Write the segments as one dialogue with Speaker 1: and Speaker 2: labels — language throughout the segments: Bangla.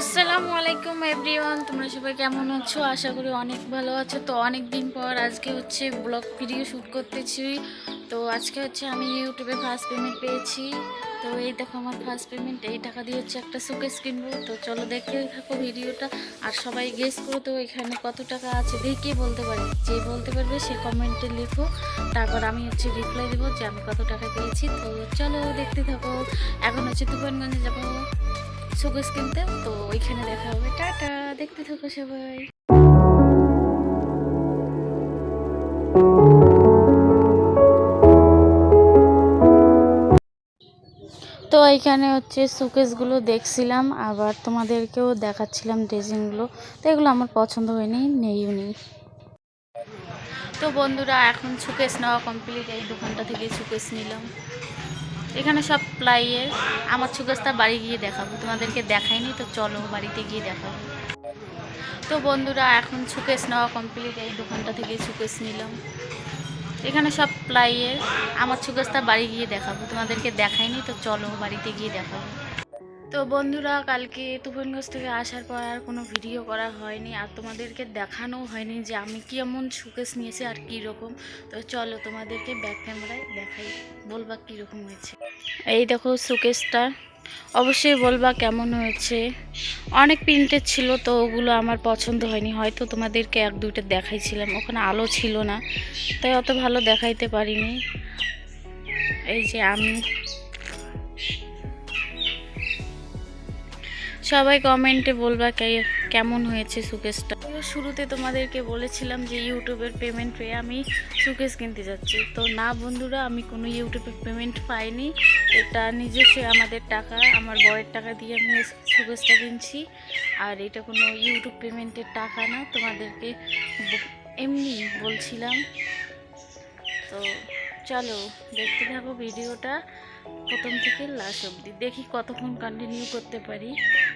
Speaker 1: আসসালামু আলাইকুম এভরিওয়ান তোমরা সবাই কেমন আছো? আশা করি অনেক ভালো আছো। তো অনেক দিন পর আজকে হচ্ছে ব্লগ ভিডিও শ্যুট করতেছি। তো আজকে হচ্ছে আমি ইউটিউবে ফার্স্ট পেমেন্ট পেয়েছি। তো এই দেখো আমার ফার্স্ট পেমেন্ট এই টাকা দিয়ে হচ্ছে একটা সুকেস কিনবো। তো চলো দেখতে থাকো ভিডিওটা আর সবাই গেস করো তো এখানে কত টাকা আছে। দেখে বলতে পারি? যে বলতে পারবে, সে কমেন্টে লিখো। তারপর আমি হচ্ছে রিপ্লাই দেবো যে আমি কত টাকা পেয়েছি। তো চলো দেখতে থাকো। এখন হচ্ছে তুফানগঞ্জে যাব। সুকেস কিনতে তো ওইখানে দেখা হবে। টাটা। দেখতে থাকো সবাই। তো এইখানে হচ্ছে সুকেসগুলো দেখছিলাম, আবার তোমাদেরকেও দেখাচ্ছিলাম ড্রেসিংগুলো। তো এগুলো আমার পছন্দ হয়নি, নেইও নি। তো বন্ধুরা, এখন সুকেস নেওয়া কমপ্লিট এই দোকানটা থেকে সুকেস নিলাম। এখানে সব প্লাইয়ের আমার সুকেসটা বাড়ি গিয়ে দেখাবো। তোমাদেরকে দেখাইনি, তো চলো বাড়িতে গিয়ে দেখাবো। তো বন্ধুরা, এখন সুকেস নেওয়া কমপ্লিট এই দোকানটা থেকে সুকেস নিলাম। এখানে সব প্লাইয়ের আমার সুকেসটা বাড়ি গিয়ে দেখাবো। তোমাদেরকে দেখাইনি, তো চলো বাড়িতে গিয়ে দেখাবো। তো বন্ধুরা, কালকে তুফানগঞ্জ থেকে আসার পর আর কোনো ভিডিও করা হয়নি, আর তোমাদেরকে দেখানো হয়নি যে আমি কেমন সুকেস নিয়েছি আর কী রকম তো চলো তোমাদেরকে ব্যাক ক্যামেরায় দেখাই, বলবা কীরকম হয়েছে। এই দেখো সুকেসটা অবশ্যই বলবা কেমন হয়েছে। অনেক প্রিন্টের ছিল তো ওগুলো আমার পছন্দ হয়নি। হয়তো তোমাদেরকে এক দুইটা দেখাইছিলাম, ওখানে আলো ছিল না, তাই অত ভালো দেখাইতে পারিনি। এই যে আমি। সবাই কমেন্টে বলবা কে- কেমন হয়েছে সুকেসটা শুরুতে তোমাদেরকে বলেছিলাম যে ইউটিউবের পেমেন্ট পেয়ে আমি সুকেস কিনতে যাচ্ছি। তো না বন্ধুরা, আমি কোনো ইউটিউবের পেমেন্ট পাইনি। এটা নিজস্ব আমাদের টাকা, আমার বয়ের টাকা দিয়ে আমি সুকেসটা কিনছি। আর এটা কোনো ইউটিউব পেমেন্টের টাকা না, তোমাদেরকে এমনি বলছিলাম। তো চলো, দেখতে থাকো ভিডিওটা প্রথম থেকে লাস্ট অবধি। দেখি কতক্ষণ কন্টিনিউ করতে পারি।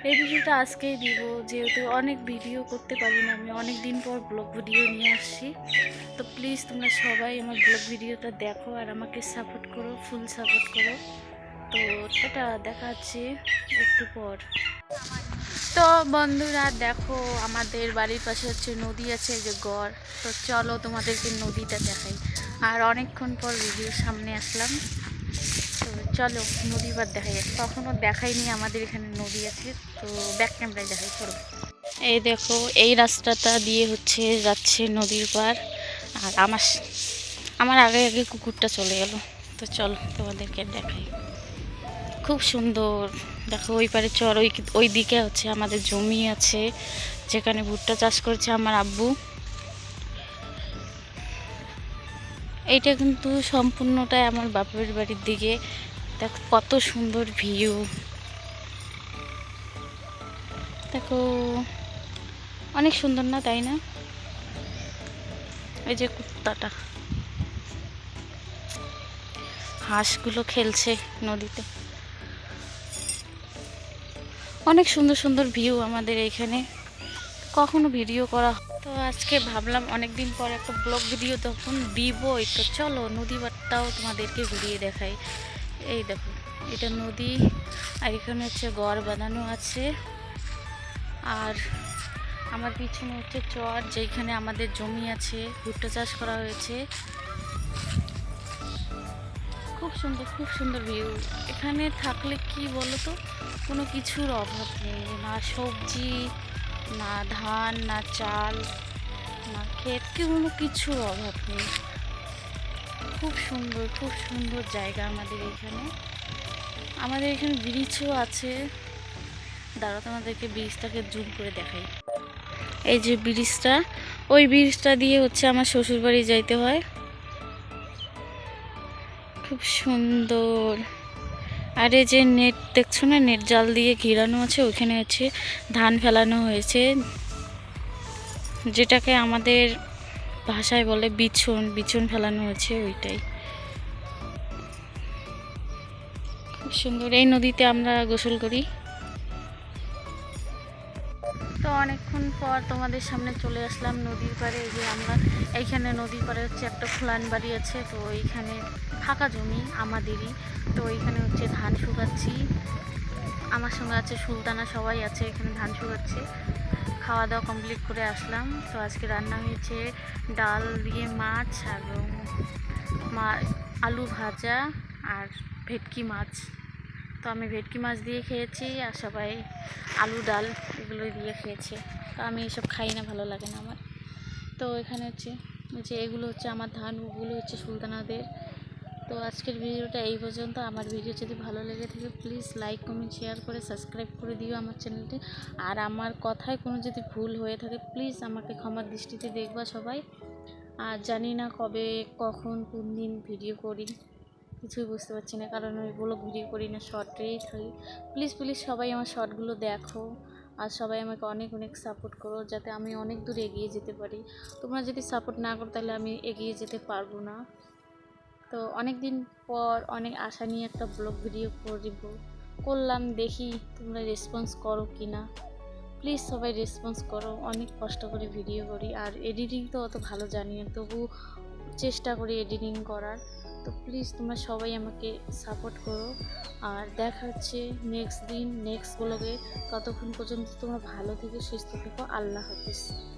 Speaker 1: এই ভিডিওটা আজকেই দিব, যেহেতু অনেক ভিডিও করতে পারি না আমি, অনেক দিন পর ব্লগ ভিডিও নিয়ে আসছি। তো প্লিজ তোমরা সবাই আমার ব্লগ ভিডিওটা দেখো আর আমাকে সাপোর্ট করো ফুল সাপোর্ট করো। তো এটা দেখা যাচ্ছে একটু পর। তো বন্ধুরা, দেখো আমাদের বাড়ির পাশে হচ্ছে নদী আছে যে গড়। তো চলো তোমাদেরকে নদীটা দেখাই। আর অনেকক্ষণ পর ভিডিওর সামনে আসলাম। তো চলো নদী বার দেখাই কখনো দেখাইনি, আমাদের এখানে নদী আছে, তো ব্যাক ক্যামেরায় দেখাই, চলো। এই দেখো, এই রাস্তাটা দিয়ে হচ্ছে যাচ্ছে নদীর পার আর আমার আমার আগে আগে কুকুরটা চলে গেল। তো চলো, তোমাদেরকে দেখাই। খুব সুন্দর। দেখো, ওই পারে চর, ওই ওই দিকে হচ্ছে আমাদের জমি আছে, যেখানে ভুট্টা চাষ করেছে আমার আব্বু। এইটা কিন্তু সম্পূর্ণটাই আমার বাপের বাড়ির দিকে। দেখো কত সুন্দর ভিউ দেখো, অনেক সুন্দর না, তাই না? এই যে কুত্তাটা। হাঁসগুলো খেলছে নদীতে। অনেক সুন্দর সুন্দর ভিউ আমাদের এইখানে কখনো ভিডিও করা তো আজকে ভাবলাম অনেক দিন পর একটা ব্লগ ভিডিও তখন দিবই তো চলো, নদী বাটটাও তোমাদেরকে ঘুরিয়ে দেখাই। এই দেখো, এটা নদী, আর এখানে হচ্ছে গড় বাঁধানো আছে। আর আমার পিছনে হচ্ছে চর যেখানে আমাদের জমি আছে, ভুট্টা চাষ করা হয়েছে। খুব সুন্দর খুব সুন্দর ভিউ এখানে থাকলে কি বলো তো কোনো কিছুর অভাব নেই, না সবজি না ধান, না চাল, না ক্ষেত, কোনো কিছুর অভাব নেই। খুব সুন্দর খুব সুন্দর জায়গা আমাদের এখানে। আমাদের এখানে ব্রিজও আছে। দাঁড়া তোমাদেরকে ব্রিজটাকে জুম করে দেখাই। এই যে ব্রিজটা, ওই ব্রিজটা দিয়ে হচ্ছে আমার শ্বশুরবাড়ি যাইতে হয়। খুব সুন্দর। আর এই যে নেট, দেখছ না, নেট জাল দিয়ে ঘিরানো আছে, ওইখানে আছে ধান ফেলানো হয়েছে। যেটাকে আমাদের ভাষায় বলে বিছন বিছন ফেলানো হয়েছে ওইটাই। সুন্দর। এই নদীতে আমরা গোসল করি। তো অনেকক্ষণ পর তোমাদের সামনে চলে আসলাম নদীর পাড়ে। যে আমরা এইখানে নদীর পাড়ে হচ্ছে একটা ফুলান বাড়ি আছে, তো এইখানে ফাঁকা জমি আমাদেরই। তো এইখানে হচ্ছে ধান শুকাচ্ছি। আমার সঙ্গে আছে সুলতানা, সবাই আছে এখানে ধান শুকাচ্ছে। খাওয়া দাওয়া কমপ্লিট করে আসলাম। তো আজকে রান্না হয়েছে ডাল দিয়ে মাছ এবং মা আলু ভাজা আর ভেটকি মাছ। তো আমি ভেটকি মাছ দিয়ে খেয়েছি আর সবাই আলু, ডাল এগুলো দিয়ে খেয়েছে। তো আমি এসব খাই না, ভালো লাগে না আমার। তো এখানে হচ্ছে যে এগুলো হচ্ছে আমার ধান, ওগুলো হচ্ছে সুলতানাদের। তো আজকের ভিডিওটা এই পর্যন্ত। আমার ভিডিও যদি ভালো লেগে থাকে প্লিজ লাইক কমেন্ট শেয়ার করে সাবস্ক্রাইব করে দিও আমার চ্যানেলটি আর আমার কথায় কোনো যদি ভুল হয়ে থাকে প্লিজ আমাকে ক্ষমার দৃষ্টিতে দেখবা সবাই। আর জানি না কবে, কখন, কোন দিন ভিডিও করি। কিছুই বুঝতে পারছি না, কারণ ওই ব্লগ ভিডিও করি না শর্টেই থাকি প্লিজ প্লিজ সবাই আমার শর্টগুলো দেখো, আর সবাই আমাকে অনেক অনেক সাপোর্ট করো, যাতে আমি অনেক দূর এগিয়ে যেতে পারি। তোমরা যদি সাপোর্ট না করো, তাহলে আমি এগিয়ে যেতে পারব না। তো অনেক দিন পর অনেক আশা নিয়ে একটা ব্লগ ভিডিও করব। করলাম, দেখি তোমরা রেসপন্স করো কি না প্লিজ সবাই রেসপন্স করো, অনেক কষ্ট করে ভিডিও করি, আর এডিটিং তো অত ভালো জানি না, তবু চেষ্টা করি এডিটিং করার। তো প্লিজ তোমরা সবাই আমাকে সাপোর্ট করো। আর দেখা হচ্ছে নেক্সট দিন নেক্সট ব্লগে ততক্ষণ পর্যন্ত তোমরা ভালো থেকে, সুস্থ থেকো। আল্লাহ হাফিজ।